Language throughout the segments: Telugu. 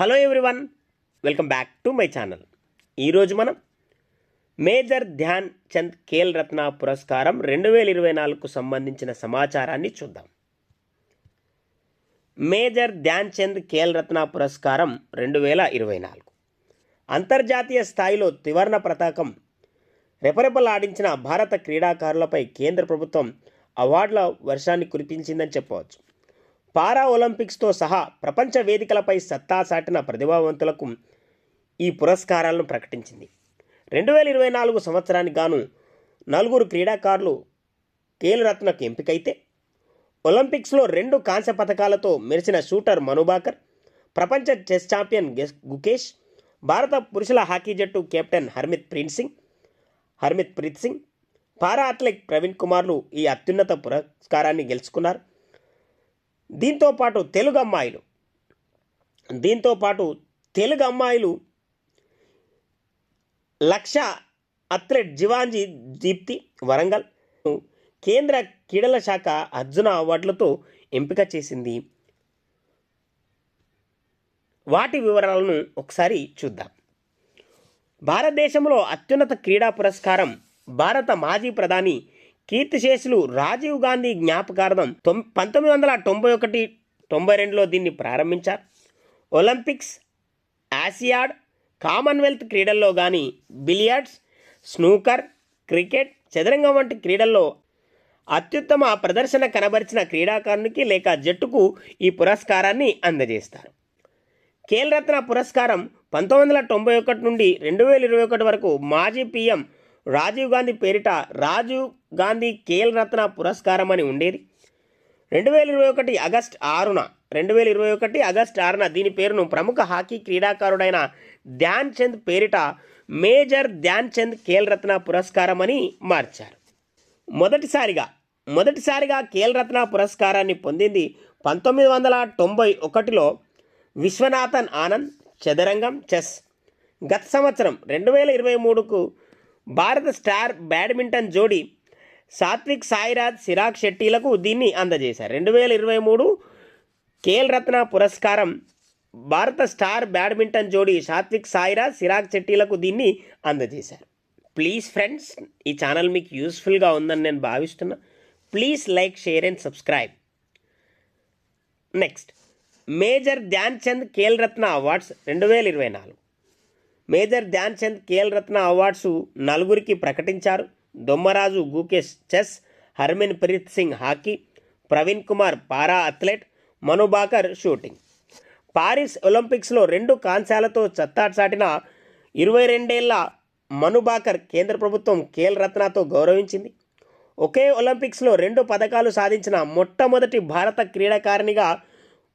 Hello everyone welcome back to my channel. ఈరోజు మనం మేజర్ ధ్యాన్ చంద్ ఖేల్ రత్న పురస్కారం రెండు వేల ఇరవై నాలుగుకు సంబంధించిన సమాచారాన్ని చూద్దాం. మేజర్ ధ్యాన్ చంద్ ఖేల్ రత్న పురస్కారం రెండు వేల ఇరవై నాలుగు. అంతర్జాతీయ స్థాయిలో త్రివర్ణ పతాకం రెపరెపలాడించిన భారత క్రీడాకారులపై కేంద్ర ప్రభుత్వం అవార్డుల వర్షాన్ని కురిపించిందని చెప్పవచ్చు. పారా ఒలింపిక్స్తో సహా ప్రపంచ వేదికలపై సత్తా సాటిన ప్రతిభావంతులకు ఈ పురస్కారాలను ప్రకటించింది. రెండు వేల ఇరవై నాలుగు సంవత్సరానికి గాను నలుగురు క్రీడాకారులు కేలురత్నకు ఎంపికైతే ఒలింపిక్స్లో రెండు కాంస్య పథకాలతో మెరిసిన షూటర్ మనుబాకర్ ప్రపంచ చెస్ ఛాంపియన్ గెస్ గుకేష్ భారత పురుషుల హాకీ జట్టు captain Harmit Preet Singh Harmit Preet Singh para athlete Praveen కుమార్లు ఈ అత్యున్నత పురస్కారాన్ని గెలుచుకున్నారు. దీంతో పాటు తెలుగు అమ్మాయిలు. దీంతో పాటు తెలుగు అమ్మాయిలు లక్ష అథ్లెట్ జివాంజీ దీప్తి వరంగల్ కేంద్ర క్రీడల శాఖ అర్జున అవార్డులతో ఎంపిక చేసింది. వాటి వివరాలను ఒకసారి చూద్దాం. భారతదేశంలో అత్యున్నత క్రీడా పురస్కారం భారత మాజీ ప్రధాని కీర్తిశేషులు రాజీవ్ గాంధీ జ్ఞాపకార్థం తొమ్ పంతొమ్మిది వందల తొంభై ఒకటి తొంభై రెండులో దీన్ని ప్రారంభించారు. ఒలింపిక్స్ ఆసియాడ్ కామన్వెల్త్ క్రీడల్లో కానీ బిలియర్డ్స్ స్నూకర్ క్రికెట్ చదరంగం వంటి క్రీడల్లో అత్యుత్తమ ప్రదర్శన కనబరిచిన క్రీడాకారునికి లేక జట్టుకు ఈ పురస్కారాన్ని అందజేస్తారు. ఖేల్ రత్న పురస్కారం పంతొమ్మిది వందల తొంభై ఒకటి నుండి రెండు వేల ఇరవై ఒకటి వరకు మాజీ పీఎం రాజీవ్ గాంధీ పేరిట రాజీవ్ గాంధీ కేల్ రత్న పురస్కారం అని ఉండేది. రెండు వేల ఇరవై ఒకటి ఆగస్ట్ ఆరున రెండు వేల ఇరవై ఒకటి ఆగస్ట్ ఆరున దీని పేరును ప్రముఖ హాకీ క్రీడాకారుడైన ధ్యాన్ చంద్ పేరిట మేజర్ ధ్యాన్ చంద్ ఖేల్ రత్న పురస్కారం అని మార్చారు. మొదటిసారిగా మొదటిసారిగా ఖేల్ రత్న పురస్కారాన్ని పొందింది పంతొమ్మిది వందల తొంభై ఒకటిలో విశ్వనాథన్ ఆనంద్ చదరంగం చెస్. గత సంవత్సరం రెండు వేల ఇరవై మూడుకు భారత స్టార్ బ్యాడ్మింటన్ జోడీ సాత్విక్ సాయిరాజ్ సిరాగ్ షెట్టిలకు దీన్ని అందజేశారు. రెండు వేల ఇరవై మూడు ఖేల్ రత్న పురస్కారం భారత స్టార్ బ్యాడ్మింటన్ జోడీ సాత్విక్ సాయిరాజ్ సిరాగ్ షెట్టిలకు దీన్ని అందజేశారు. ప్లీజ్ ఫ్రెండ్స్ ఈ ఛానల్ మీకు యూస్ఫుల్గా ఉందని నేను భావిస్తున్నా. Please like share and subscribe. Next major Dhyan Chand Khel Ratna awards రెండు వేల ఇరవై నాలుగు. మేజర్ ధ్యాన్ చంద్ ఖేల్ రత్న అవార్డ్స్ నలుగురికి ప్రకటించారు. Dommaraju Gukesh chess Harmin Preet Singh hockey Praveen Kumar para athlete Manu Bhaker shooting. Paris ఒలింపిక్స్లో రెండు కాంస్యాలతో చత్తాచాటిన ఇరవై రెండేళ్ళ మనుబాకర్ కేంద్ర ప్రభుత్వం ఖేల్ రత్నతో గౌరవించింది. ఒకే ఒలింపిక్స్లో రెండు పథకాలు సాధించిన మొట్టమొదటి భారత క్రీడాకారిణిగా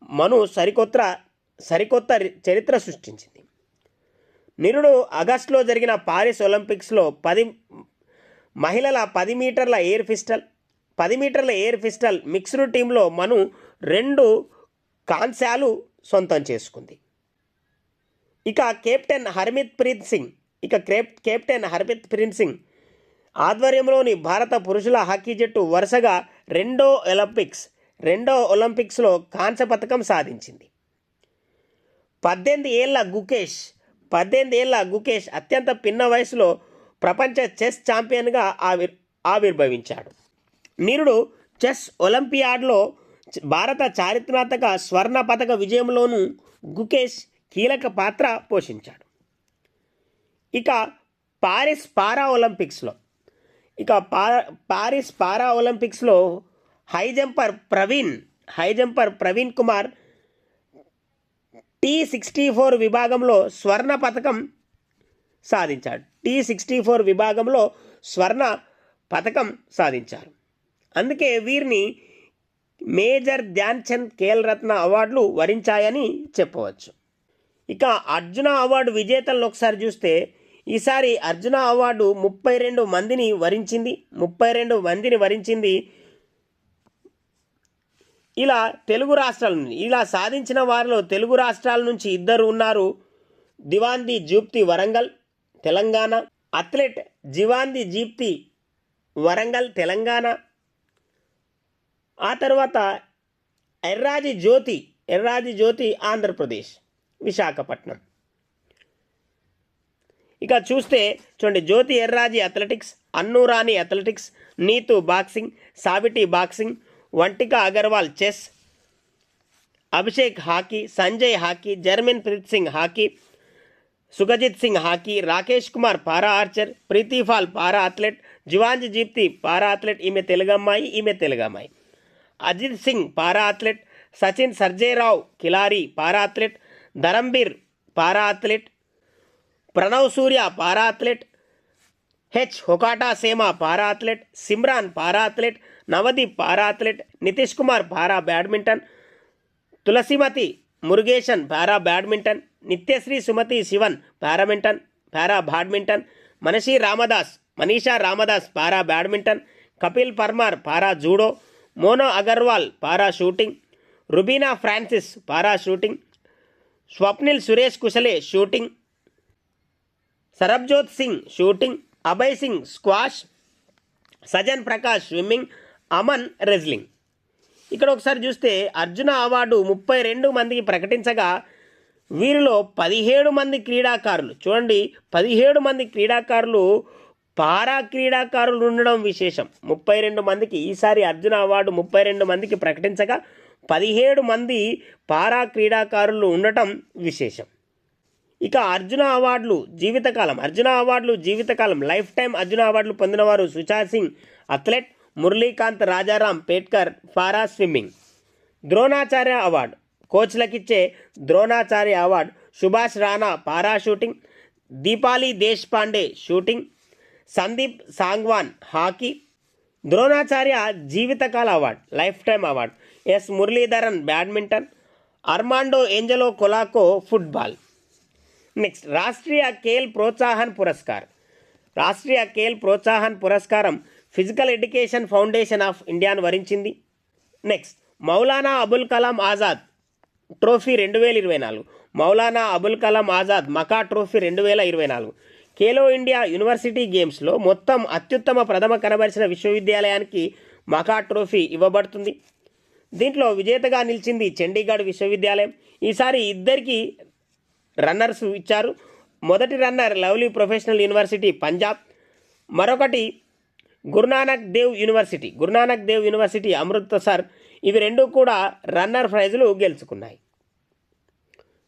మను సరికొత్త సరికొత్త చరిత్ర సృష్టించింది. నిరుడు ఆగస్టులో జరిగిన పారిస్ ఒలింపిక్స్లో పది మహిళల పది మీటర్ల ఎయిర్ పిస్టల్ పది మీటర్ల ఎయిర్ పిస్టల్ మిక్స్డ్ టీంలో మను రెండు కాంస్యాలు సొంతం చేసుకుంది. ఇక కెప్టెన్ హర్మిత్ ప్రీత్ సింగ్ ఇక క్రేప్ కెప్టెన్ హర్మిత్ ప్రీత్ సింగ్ ఆధ్వర్యంలోని భారత పురుషుల హాకీ జట్టు వరుసగా రెండో ఒలింపిక్స్ రెండో ఒలింపిక్స్లో కాంస్య పథకం సాధించింది. పద్దెనిమిది ఏళ్ళ గుకేష్ పద్దెనిమిది ఏళ్ళ గుకేష్ అత్యంత పిన్న వయసులో ప్రపంచ చెస్ ఛాంపియన్గా ఆవిర్ ఆవిర్భవించాడు. నిరుడు చెస్ ఒలింపియాడ్లో భారత చారిత్రాత్మక స్వర్ణ పథక విజయంలోనూ గుకేష్ కీలక పాత్ర పోషించాడు. ఇక పారిస్ పారా ఒలింపిక్స్లో ఇక పా పారిస్ పారా ఒలింపిక్స్లో high jumper Praveen high jumper Praveen Kumar T sixty four విభాగంలో స్వర్ణ పథకం సాధించాడు. టీ సిక్స్టీ ఫోర్ విభాగంలో స్వర్ణ పథకం సాధించారు. అందుకే వీరిని మేజర్ ధ్యాన్ చంద్ ఖేల్ రత్న అవార్డులు వరించాయని చెప్పవచ్చు. ఇక అర్జున అవార్డు విజేతలను ఒకసారి చూస్తే ఈసారి అర్జున అవార్డు ముప్పై రెండు మందిని వరించింది ముప్పై రెండు మందిని వరించింది ఇలా తెలుగు రాష్ట్రాల నుంచి ఇలా సాధించిన వారిలో తెలుగు రాష్ట్రాల నుంచి ఇద్దరు ఉన్నారు. దివాంది జూప్తి వరంగల్ తెలంగాణ. అథ్లెట్ జివాంది జీప్తి వరంగల్ తెలంగాణ. ఆ తర్వాత ఎర్రాజి జ్యోతి ఎర్రాజి జ్యోతి ఆంధ్రప్రదేశ్ విశాఖపట్నం. ఇక చూస్తే చూడండి Jyothi Yarraji athletics Annu Rani athletics Neetu boxing Saviti boxing Vantika Agarwal chess Abhishek hockey Sanjay hockey Jarmin Preet Singh hockey Sukhjit Singh hockey Rakesh Kumar para archer Preetipal para athlete Juvanj Jeepti para athlete ఈమె తెలుగు అమ్మాయి ఈమె తెలుగు అమ్మాయి Ajit Singh para athlete Sachin Sarjerao Khilari para athlete Dharambir para athlete Pranav Surya para athlete H Hokato Sema para athlete Simran para athlete Navdeep para athlete Nitesh Kumar para badminton Thulasimathi Murugesan para badminton Nithyasri Sumathi Sivan పారామింటన్ para badminton Manashi Ramdas Manisha Ramdas para badminton Kapil Parmar para judo Mono Agarwal para shooting Rubina Francis para shooting Swapnil Suresh Kusale shooting Sarabjot Singh shooting Abhay Singh squash Sajan Prakash swimming Aman wrestling. ఇక్కడ ఒకసారి చూస్తే అర్జున అవార్డు ముప్పై రెండు మందికి ప్రకటించగా వీరిలో పదిహేడు మంది క్రీడాకారులు. చూడండి పదిహేడు మంది క్రీడాకారులు పారా క్రీడాకారులు ఉండడం విశేషం. ముప్పై రెండు మందికి ఈసారి అర్జున అవార్డు ముప్పై రెండు మందికి ప్రకటించగా పదిహేడు మంది పారా క్రీడాకారులు ఉండటం విశేషం. ఇక అర్జున అవార్డులు జీవితకాలం. అర్జున అవార్డులు జీవితకాలం. లైఫ్ టైం అర్జున అవార్డులు పొందినవారు Sucha Singh athlete Muralikant Rajaram Petkar para swimming. Dronacharya award. కోచ్లకిచ్చే Dronacharya award. Subhash Rana para shooting. Deepali Deshpande shooting. Sandeep Sangwan hockey. Dronacharya జీవితకాల award. Lifetime award. S Muralidharan badminton. Armando Angelo Colaco football. Next Rashtriya Khel Protsahan Puraskar. Rashtriya Khel Protsahan పురస్కారం ఫిజికల్ ఎడ్యుకేషన్ ఫౌండేషన్ ఆఫ్ ఇండియాను వరించింది. నెక్స్ట్ మౌలానా అబుల్ కలాం ఆజాద్ ట్రోఫీ రెండు వేల ఇరవై నాలుగు. మౌలానా అబుల్ కలాం ఆజాద్ మకా ట్రోఫీ రెండు వేల ఇరవై నాలుగు. ఖేలో ఇండియా యూనివర్సిటీ గేమ్స్లో మొత్తం అత్యుత్తమ ప్రథమ కనబరిచిన విశ్వవిద్యాలయానికి మకా ట్రోఫీ ఇవ్వబడుతుంది. దీంట్లో విజేతగా నిలిచింది చండీగఢ్ విశ్వవిద్యాలయం. ఈసారి ఇద్దరికి రన్నర్స్ ఇచ్చారు. మొదటి runner lovely professional university Punjab. మరొకటి గురునానక్ దేవ్ యూనివర్సిటీ గురునానక్ దేవ్ యూనివర్సిటీ అమృత్సర్ ఇవి రెండు కూడా రన్నర్ ప్రైజులు గెలుచుకున్నాయి.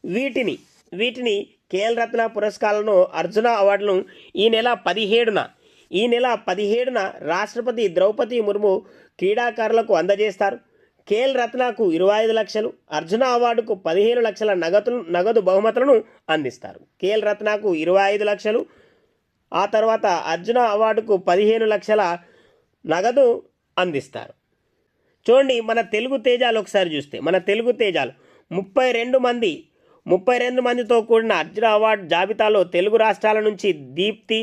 వీటిని వీటిని కేఎల్ రత్న పురస్కారాలను అర్జున అవార్డులను ఈ నెల పదిహేడున ఈ నెల పదిహేడున రాష్ట్రపతి ద్రౌపది ముర్ము క్రీడాకారులకు అందజేస్తారు. కేఎల్ రత్నకు ఇరవై ఐదు లక్షలు అర్జున అవార్డుకు పదిహేను లక్షల నగదు నగదు బహుమతులను అందిస్తారు. కేఎల్ రత్నకు ఇరవై ఐదు లక్షలు ఆ తర్వాత అర్జున అవార్డుకు పదిహేను లక్షల నగదు అందిస్తారు. చూడండి మన తెలుగు తేజాలు ఒకసారి చూస్తే మన తెలుగు తేజాలు. ముప్పై రెండు మంది ముప్పై రెండు మందితో కూడిన అర్జున అవార్డు జాబితాలో తెలుగు రాష్ట్రాల నుంచి దీప్తి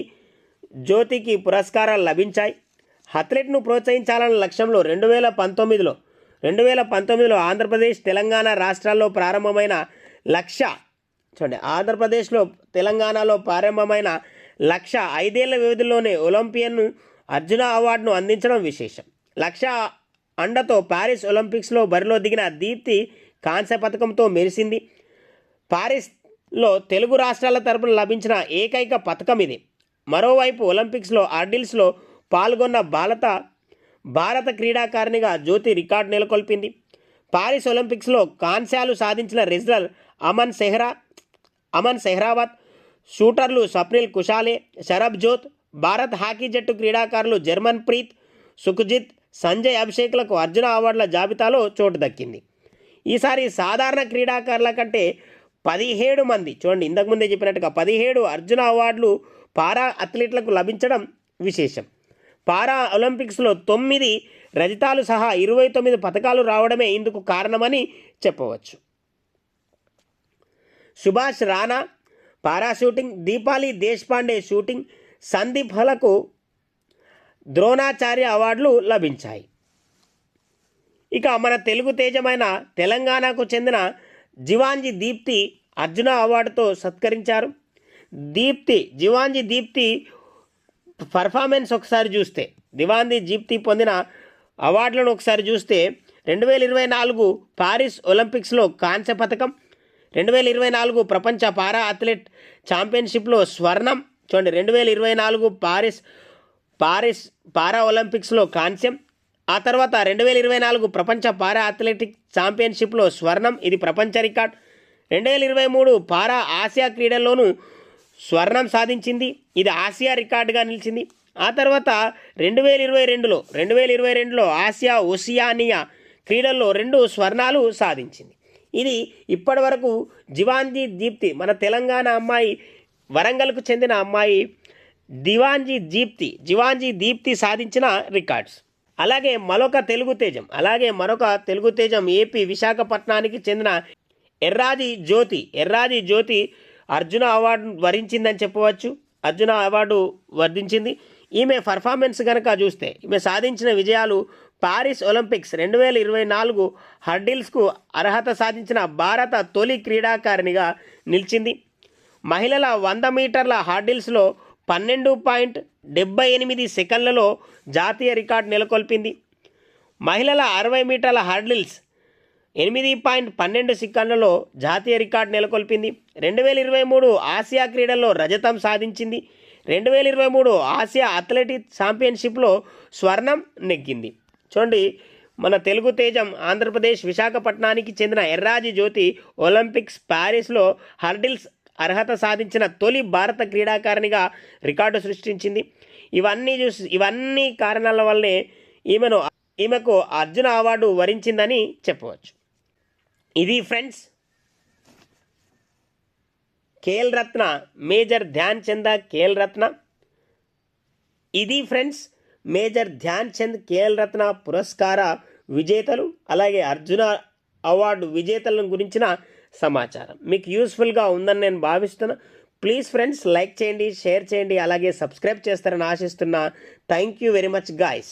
జ్యోతికి పురస్కారాలు లభించాయి. అథ్లెట్ను ప్రోత్సహించాలన్న లక్ష్యంలో రెండు వేల పంతొమ్మిదిలో రెండు వేల పంతొమ్మిదిలో ఆంధ్రప్రదేశ్ తెలంగాణ రాష్ట్రాల్లో ప్రారంభమైన లక్ష చూడండి ఆంధ్రప్రదేశ్లో తెలంగాణలో ప్రారంభమైన లక్ష ఐదేళ్ళ వ్యవధిలోనే ఒలింపియన్ను అర్జున అవార్డును అందించడం విశేషం. లక్ష అండతో ప్యారిస్ ఒలింపిక్స్లో బరిలో దిగిన దీప్తి కాంస్య పథకంతో మెరిసింది. పారిస్లో తెలుగు రాష్ట్రాల తరపున లభించిన ఏకైక పథకం ఇది. మరోవైపు ఒలింపిక్స్లో ఆర్డిల్స్లో పాల్గొన్న భారత భారత క్రీడాకారిణిగా జ్యోతి రికార్డు నెలకొల్పింది. పారిస్ ఒలింపిక్స్లో కాంస్యాలు సాధించిన రెజ్లర్ అమన్ సెహ్రా అమన్ సెహ్రావత్ షూటర్లు సప్రిల్ కుషాలే శరబ్ జోత్ భారత్ హాకీ జట్టు క్రీడాకారులు జర్మన్ ప్రీత్ సుఖ్జిత్ సంజయ్ అభిషేక్లకు అర్జున అవార్డుల జాబితాలో చోటు దక్కింది. ఈసారి సాధారణ క్రీడాకారుల కంటే పదిహేడు మంది చూడండి ఇంతకుముందే చెప్పినట్టుగా పదిహేడు అర్జున అవార్డులు పారా అథ్లెట్లకు లభించడం విశేషం. పారా ఒలింపిక్స్లో తొమ్మిది రజితాలు సహా ఇరవై తొమ్మిది పథకాలు రావడమే ఇందుకు కారణమని చెప్పవచ్చు. Subhash Rana para shooting Deepali Deshpande shooting Sandeep హలకు Dronacharya అవార్డులు లభించాయి. ఇక మన తెలుగు తేజమైన తెలంగాణకు చెందిన జివాంజీ దీప్తి అర్జున అవార్డుతో సత్కరించారు. దీప్తి జివాంజీ దీప్తి పర్ఫార్మెన్స్ ఒకసారి చూస్తే దివాంజీ దీప్తి పొందిన అవార్డులను ఒకసారి చూస్తే రెండు వేల ఇరవై నాలుగు పారిస్ ఒలింపిక్స్లో కాంస్య పథకం రెండు వేల ఇరవై నాలుగు ప్రపంచ పారా అథ్లెట్ ఛాంపియన్షిప్లో స్వర్ణం. చూడండి రెండు వేల ఇరవై నాలుగు పారిస్ పారిస్ పారా ఒలింపిక్స్లో కాంస్యం. ఆ తర్వాత రెండు వేల ఇరవై నాలుగు ప్రపంచ పారా అథ్లెటిక్ ఛాంపియన్షిప్లో స్వర్ణం. ఇది ప్రపంచ రికార్డ్. రెండు వేల ఇరవై మూడు పారా ఆసియా క్రీడల్లోనూ స్వర్ణం సాధించింది. ఇది ఆసియా రికార్డుగా నిలిచింది. ఆ తర్వాత రెండు వేల ఇరవై రెండులో రెండు వేల ఇరవై రెండులో ఆసియా ఒసియానియా క్రీడల్లో రెండు స్వర్ణాలు సాధించింది. ఇది ఇప్పటి వరకు జివాంజీ దీప్తి మన తెలంగాణ అమ్మాయి వరంగల్కు చెందిన అమ్మాయి దివాంజీ దీప్తి జివాంజీ దీప్తి సాధించిన రికార్డ్స్. అలాగే మరొక తెలుగు తేజం అలాగే మరొక తెలుగు తేజం ఏపీ విశాఖపట్నానికి చెందిన ఎర్రాది జ్యోతి ఎర్రాజి జ్యోతి అర్జున అవార్డు వరించిందని చెప్పవచ్చు అర్జున అవార్డు వర్ధించింది. ఈమె పర్ఫార్మెన్స్ కనుక చూస్తే ఈమె సాధించిన విజయాలు పారిస్ ఒలింపిక్స్ రెండు వేల ఇరవై నాలుగు హర్డిల్స్కు అర్హత సాధించిన భారత తొలి క్రీడాకారిణిగా నిలిచింది. మహిళల వంద మీటర్ల హార్డిల్స్లో పన్నెండు పాయింట్ డెబ్బై ఎనిమిది సెకండ్లలో జాతీయ రికార్డు నెలకొల్పింది. మహిళల అరవై మీటర్ల హార్డిల్స్ ఎనిమిది పాయింట్ పన్నెండు సెకండ్లలో జాతీయ రికార్డు నెలకొల్పింది. రెండు వేల ఇరవై మూడు ఆసియా క్రీడల్లో రజతం సాధించింది. రెండు వేల ఇరవై మూడు ఆసియా అథ్లెటిక్ ఛాంపియన్షిప్లో స్వర్ణం నెగ్గింది. చూడండి మన తెలుగు తేజం ఆంధ్రప్రదేశ్ విశాఖపట్నానికి చెందిన ఎర్రాజి జ్యోతి ఒలింపిక్స్ ప్యారిస్లో హర్డిల్స్ అర్హత సాధించిన తొలి భారత క్రీడాకారిణిగా రికార్డు సృష్టించింది. ఇవన్నీ చూసి ఇవన్నీ కారణాల వల్లే ఈమెను ఈమెకు అర్జున అవార్డు వరించిందని చెప్పవచ్చు. ఇది ఫ్రెండ్స్ ఖేల్ రత్న మేజర్ ధ్యాన్ చంద ఖేల్ రత్న. ఇది ఫ్రెండ్స్ మేజర్ ధ్యాన్ చంద్ కేఎల్ రత్న పురస్కార విజేతలు అలాగే అర్జున అవార్డు విజేతలను గురించిన సమాచారం. మీకు యూస్ఫుల్గా ఉందని నేను భావిస్తున్నా. ప్లీజ్ ఫ్రెండ్స్ లైక్ చేయండి షేర్ చేయండి అలాగే సబ్స్క్రైబ్ చేస్తారని ఆశిస్తున్నా. Thank you very much guys.